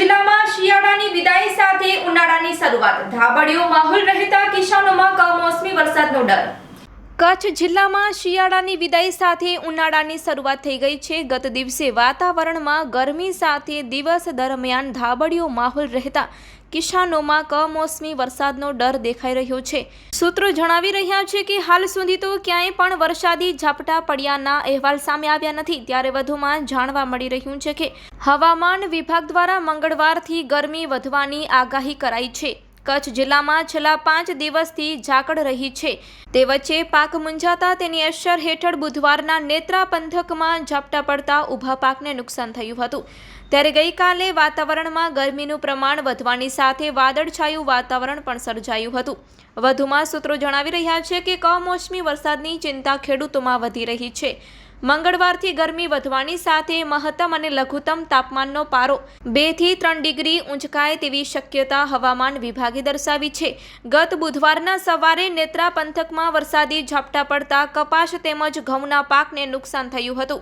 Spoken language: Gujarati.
જિલ્લામાં શિયાળાની વિદાય સાથે ઉનાળાની શરૂઆત. ધાબડિયો માહોલ રહેતા કિસાનોમાં કમોસમી વરસાદનો ડર. કચ્છ જિલ્લામાં શિયાળાની વિદાય સાથે ઉનાળાની શરૂઆત થઈ ગઈ છે. ગત દિવસે વાતાવરણમાં ગરમી સાથે દિવસ દરમિયાન ધાબળિયો માહોલ રહેતા કિસાનોમાં કમોસમી વરસાદનો ડર દેખાઈ રહ્યો છે. સૂત્રો જણાવી રહ્યા છે કે હાલ સુધી તો ક્યાંય પણ વરસાદી ઝાપટા પડ્યાના અહેવાલ સામે આવ્યા નથી. ત્યારે વધુમાં જાણવા મળી રહ્યું છે કે હવામાન વિભાગ દ્વારા મંગળવારથી ગરમી વધવાની આગાહી કરાઈ છે. કચ્છ જિલ્લામાં છેલ્લા પાંચ દિવસથી ઝાકળ રહી છે. તે વચ્ચે પાક મુંજાતા તેની અસર હેઠળ બુધવારના નેત્રા પંથકમાં ઝાપટા પડતા ઊભા પાકને નુકસાન થયું હતું. ત્યારે ગઈકાલે વાતાવરણમાં ગરમીનું પ્રમાણ વધવાની સાથે વાદળછાયું વાતાવરણ પણ સર્જાયું હતું. વધુમાં સૂત્રો જણાવી રહ્યા છે કે કમોસમી વરસાદની ચિંતા ખેડૂતોમાં વધી રહી છે. મંગળવારથી ગરમી વધવાની સાથે મહત્તમ અને લઘુત્તમ તાપમાનનો પારો બેથી ત્રણ ડિગ્રી ઊંચકાય તેવી શક્યતા હવામાન વિભાગે દર્શાવી છે. ગત બુધવારના સવારે નેત્રા પંથકમાં વરસાદી ઝાપટા પડતા કપાસ તેમજ ઘઉંના પાકને નુકસાન થયું હતું.